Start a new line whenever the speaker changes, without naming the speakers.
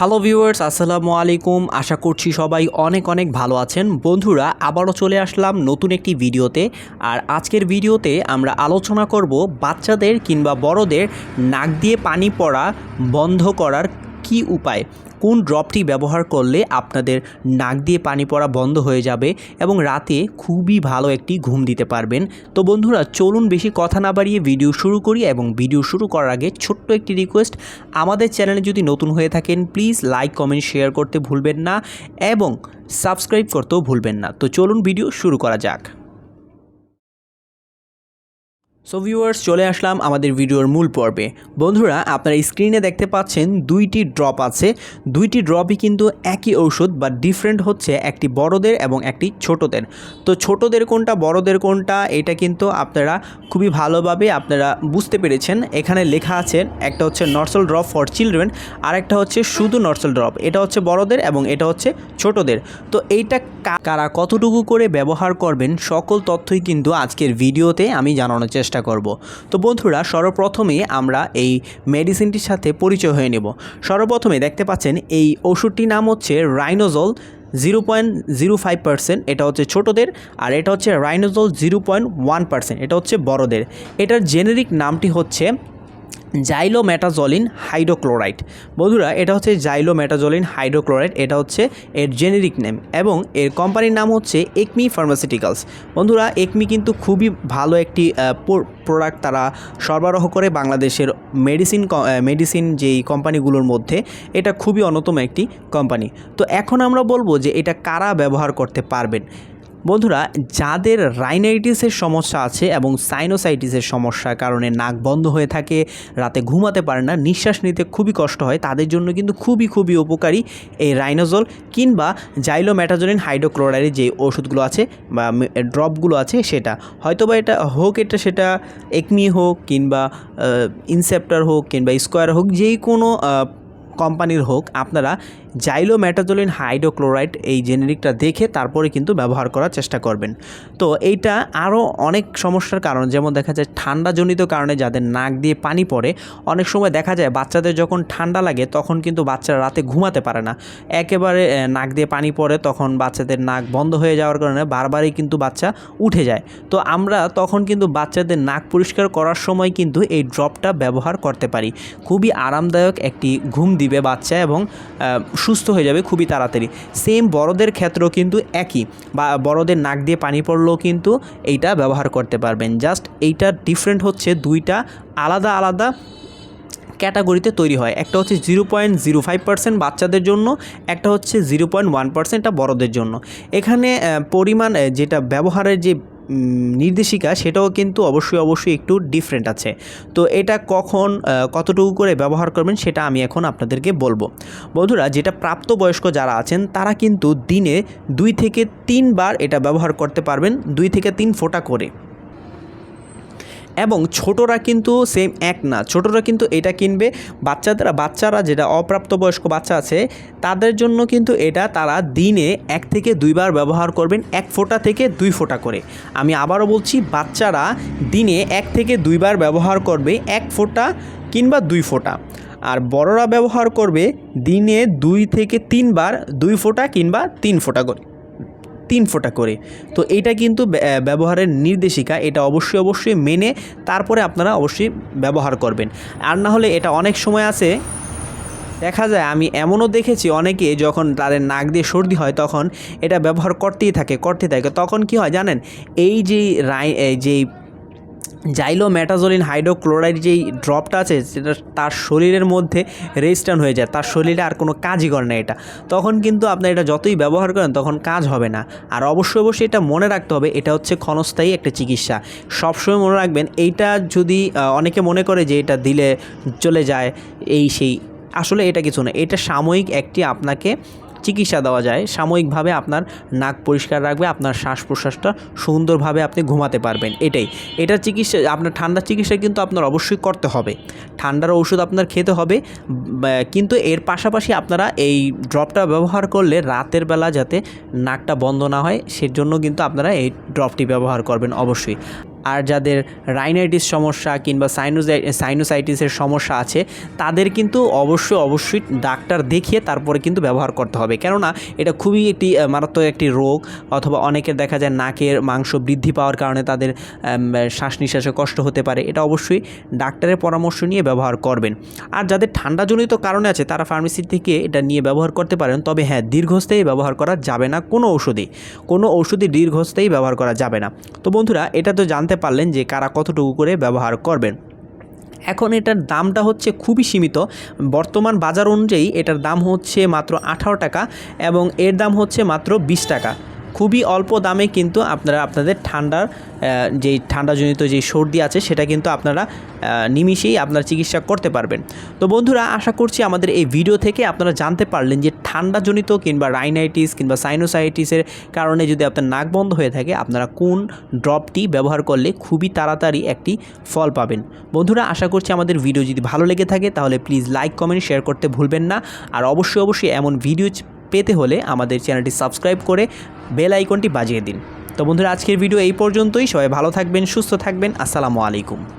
Hello viewers আসসালামু আলাইকুম। আশা করছি সবাই অনেক অনেক ভালো আছেন। বন্ধুরা, আবারও চলে আসলাম নতুন একটি ভিডিওতে। আর আজকের ভিডিওতে আমরা আলোচনা করব বাচ্চাদের কিংবা বড়দের নাক দিয়ে পানি পড়া বন্ধ করার কি উপায়। কোন ড্রপটি ব্যবহার করলে আপনাদের নাক দিয়ে পানি পড়া বন্ধ হয়ে যাবে এবং রাতে খুবই ভালো একটি ঘুম দিতে পারবেন? তো বন্ধুরা, চলুন বেশি কথা না বাড়িয়ে ভিডিও শুরু করি এবং ভিডিও শুরু করার আগে ছোট্ট একটি রিকোয়েস্ট আমাদের চ্যানেলে যদি নতুন হয়ে থাকেন প্লিজ লাইক কমেন্ট শেয়ার করতে ভুলবেন না এবং সাবস্ক্রাইব করতেও ভুলবেন না। তো চলুন ভিডিও শুরু করা যাক। সো ভিউয়ার্স চলে আসলাম আমাদের ভিডিওর মূল পর্বে। বন্ধুরা, আপনারা স্ক্রিনে দেখতে পাচ্ছেন দুইটি ড্রপ আছে। দুইটি ড্রপই কিন্তু একই ঔষধ বা ডিফারেন্ট হচ্ছে একটি বড়দের এবং একটি ছোটদের। তো ছোটদের কোনটা, বড়দের কোনটা, এটা কিন্তু আপনারা খুবই ভালোভাবে আপনারা বুঝতে পেরেছেন। এখানে লেখা আছে, একটা হচ্ছে নর্সল ড্রপ ফর চিলড্রেন আর একটা হচ্ছে শুধু নর্সল ড্রপ এটা হচ্ছে বড়দের এবং এটা হচ্ছে ছোটদের। তো এইটা কারা কতটুকু করে ব্যবহার করবেন, সকল তথ্যই কিন্তু আজকের ভিডিওতে আমি জানানোর চেষ্টা করব। তো বন্ধুরা, সর্বপ্রথমে আমরা এই মেডিসিনটির সাথে পরিচয় হয়ে নেব। সর্বপ্রথমে দেখতে পাচ্ছেন, এই ওষুধটির নাম হচ্ছে Rhinozol zero point zero five percent. এটা হচ্ছে ছোটোদের আর এটা হচ্ছে Rhinozol zero point one percent. এটা হচ্ছে বড়দের। এটার জেনেরিক নামটি হচ্ছে জাইলোমেটাজলিন হাইড্রোক্লোরাইড। বন্ধুরা, এটা হচ্ছে জাইলোমেটাজলিন হাইড্রোক্লোরাইড, এটা হচ্ছে এর জেনেরিক নেম এবং এর কোম্পানির নাম হচ্ছে একমি ফার্মাসিউটিক্যালস। বন্ধুরা, একমি কিন্তু খুবই ভালো একটি প্রোডাক্ট তারা সরবরাহ করে বাংলাদেশের মেডিসিন মেডিসিন যেই কোম্পানিগুলোর মধ্যে, এটা খুবই অন্যতম একটি কোম্পানি। তো এখন আমরা বলব যে এটা কারা ব্যবহার করতে পারবেন। বন্ধুরা, যাদের রাইনাইটিসের সমস্যা আছে এবং সাইনোসাইটিসের সমস্যার কারণে নাক বন্ধ হয়ে থাকে, রাতে ঘুমাতে পারে না, নিঃশ্বাস নিতে খুবই কষ্ট হয়, তাদের জন্য কিন্তু খুবই খুবই উপকারী এই রাইনোজল কিংবা জাইলোম্যাটাজলিন হাইড্রোক্লোরাইডের যে ওষুধগুলো আছে বা ড্রপগুলো আছে সেটা। হয়তোবা এটা হোক, এটা সেটা একমি হোক কিংবা ইনসেপ্টার হোক কিংবা স্কোয়ার হোক যেই কোনো কোম্পানির হোক, আপনারা জাইলোম্যাটাজলিন হাইড্রোক্লোরাইড এই জেনেরিকটা দেখে তারপরে কিন্তু ব্যবহার করার চেষ্টা করবেন। তো এইটা আরও অনেক সমস্যার কারণ, যেমন দেখা যায় ঠান্ডাজনিত কারণে যাদের নাক দিয়ে পানি পড়ে, অনেক সময় দেখা যায় বাচ্চাদের যখন ঠান্ডা লাগে তখন কিন্তু বাচ্চারা রাতে ঘুমাতে পারে না। একেবারে নাক দিয়ে পানি পড়ে তখন বাচ্চাদের নাক বন্ধ হয়ে যাওয়ার কারণে বারবারই কিন্তু বাচ্চা উঠে যায়। তো আমরা তখন কিন্তু বাচ্চাদের নাক পরিষ্কার করার সময় কিন্তু এই ড্রপটা ব্যবহার করতে পারি। খুবই আরামদায়ক একটি ঘুম দিবে বাচ্চা এবং সুস্থ হয়ে যাবে খুবই তাড়াতাড়ি। সেম বড়দের ক্ষেত্রেও কিন্তু একই। বা বড়দের নাক দিয়ে পানি পড়লেও কিন্তু এইটা ব্যবহার করতে পারবেন। জাস্ট এইটা ডিফারেন্ট হচ্ছে দুইটা আলাদা আলাদা ক্যাটাগরিতে তৈরি হয়। একটা হচ্ছে zero point zero five percent বাচ্চাদের জন্য, একটা হচ্ছে জিরো পয়েন্ট ওয়ান পার্সেন্টটা বড়দের জন্য। এখানে পরিমাণ যেটা ব্যবহারের যে নির্দেশিকা, সেটাও কিন্তু অবশ্যই অবশ্যই একটু ডিফারেন্ট আছে। তো এটা কখন কতটুকু করে ব্যবহার করবেন, সেটা আমি এখন আপনাদেরকে বলব। বন্ধুরা, যেটা প্রাপ্তবয়স্ক যারা আছেন, তারা কিন্তু দিনে দুই থেকে তিনবার এটা ব্যবহার করতে পারবেন, দুই থেকে তিন ফোঁটা করে। এবং ছোটরা কিন্তু সেম এক না। ছোটরা কিন্তু এটা কিনবে, বাচ্চাদের, বাচ্চারা যেটা অপ্রাপ্তবয়স্ক বাচ্চা আছে, তাদের জন্য কিন্তু এটা তারা দিনে এক থেকে দুইবার ব্যবহার করবেন, এক ফোঁটা থেকে দুই ফোঁটা করে। আমি আবারও বলছি, বাচ্চারা দিনে এক থেকে দুইবার ব্যবহার করবে, এক ফোঁটা কিংবা দুই ফোঁটা। আর বড়রা ব্যবহার করবে দিনে দুই থেকে তিনবার, দুই ফোঁটা কিংবা তিন ফোঁটা করে। তিন ফোঁটা করে। তো এটা কিন্তু ব্যবহারের নির্দেশিকা, এটা অবশ্যই অবশ্যই মেনে তারপরে আপনারা অবশ্যই ব্যবহার করবেন। আর না হলে এটা অনেক সময় আছে, দেখা যায় আমি এমনও দেখেছি অনেকে যখন তাদের নাক দিয়ে সর্দি হয় তখন এটা ব্যবহার করতেই থাকে করতেই থাকে। তখন কি হয় জানেন? এই যে রাই যেই জাইলো ম্যাটাজলিন হাইড্রোক্লোরাইড যেই ড্রপটা আছে, সেটা তার শরীরের মধ্যে রেজিস্ট্যান্ট হয়ে যায়। তার শরীরে আর কোনো কাজই করে না এটা। তখন কিন্তু আপনার এটা যতই ব্যবহার করেন, তখন কাজ হবে না। আর অবশ্যই অবশ্যই এটা মনে রাখতে হবে, এটা হচ্ছে ক্ষণস্থায়ী একটা চিকিৎসা। সবসময় মনে রাখবেন, এইটা যদি অনেকে মনে করে যে এটা দিলে চলে যায়, এই সেই। আসলে এটা কিছু না, এটা সাময়িক একটি আপনাকে চিকিৎসা দেওয়া যায়। সাময়িকভাবে আপনার নাক পরিষ্কার রাখবে, আপনার শ্বাস প্রশ্বাসটা সুন্দরভাবে আপনি ঘুমাতে পারবেন। এটাই। এটা চিকিৎসা, আপনার ঠান্ডার চিকিৎসা কিন্তু আপনার অবশ্যই করতে হবে। ঠান্ডার ওষুধ আপনার খেতে হবে কিন্তু এর পাশাপাশি আপনারা এই ড্রপটা ব্যবহার করলে রাতের বেলা যাতে নাকটা বন্ধ না হয়, সেজন্য কিন্তু আপনারা এই ড্রপটি ব্যবহার করবেন অবশ্যই। আর যাদের রাইনাইটিস সমস্যা কিংবা সাইনোসাই সাইনোসাইটিসের সমস্যা আছে, তাদের কিন্তু অবশ্যই অবশ্যই ডাক্তার দেখিয়ে তারপরে কিন্তু ব্যবহার করতে হবে। কেননা এটা খুবই একটি মারাত্মক একটি রোগ অথবা অনেকের দেখা যায় নাকের মাংস বৃদ্ধি পাওয়ার কারণে তাদের শ্বাস নিঃশ্বাসে কষ্ট হতে পারে। এটা অবশ্যই ডাক্তারের পরামর্শ নিয়ে ব্যবহার করবেন। আর যাদের ঠান্ডাজনিত কারণে আছে, তারা ফার্মেসি থেকে এটা নিয়ে ব্যবহার করতে পারেন। তবে হ্যাঁ দীর্ঘস্থায়ী ব্যবহার করা যাবে না। কোনো ওষুধই কোনো ওষুধই দীর্ঘস্থায়ী ব্যবহার করা যাবে না। তো বন্ধুরা, এটা তো জানতে পারলেন যে কারা কতটুকু করে ব্যবহার করবেন। এখন এটার দামটা হচ্ছে খুবই সীমিত। বর্তমান বাজার অনুযায়ী এটার দাম হচ্ছে মাত্র আঠারো টাকা এবং এর দাম হচ্ছে মাত্র বিশ টাকা। খুবই অল্প দামে কিন্তু আপনারা আপনাদের ঠান্ডার যেই ঠান্ডাজনিত যেই সর্দি আছে সেটা কিন্তু আপনারা নিমিষেই আপনার চিকিৎসা করতে পারবেন। তো বন্ধুরা, আশা করছি আমাদের এই ভিডিও থেকে আপনারা জানতে পারলেন যে ঠান্ডাজনিত কিংবা রাইনাইটিস কিংবা সাইনোসাইটিসের কারণে যদি আপনার নাক বন্ধ হয়ে থাকে, আপনারা কোন ড্রপটি ব্যবহার করলে খুবই তাড়াতাড়ি একটি ফল পাবেন। বন্ধুরা, আশা করছি আমাদের ভিডিও যদি ভালো লেগে থাকে, তাহলে প্লিজ লাইক কমেন্ট শেয়ার করতে ভুলবেন না। আর অবশ্যই অবশ্যই এমন ভিডিও পেতে হলে আমাদের চ্যানেলটি সাবস্ক্রাইব করে বেল আইকনটি বাজিয়ে দিন। তো বন্ধুরা, আজকের ভিডিও এই পর্যন্তই। সবাই ভালো থাকবেন, সুস্থ থাকবেন। আসসালামু আলাইকুম।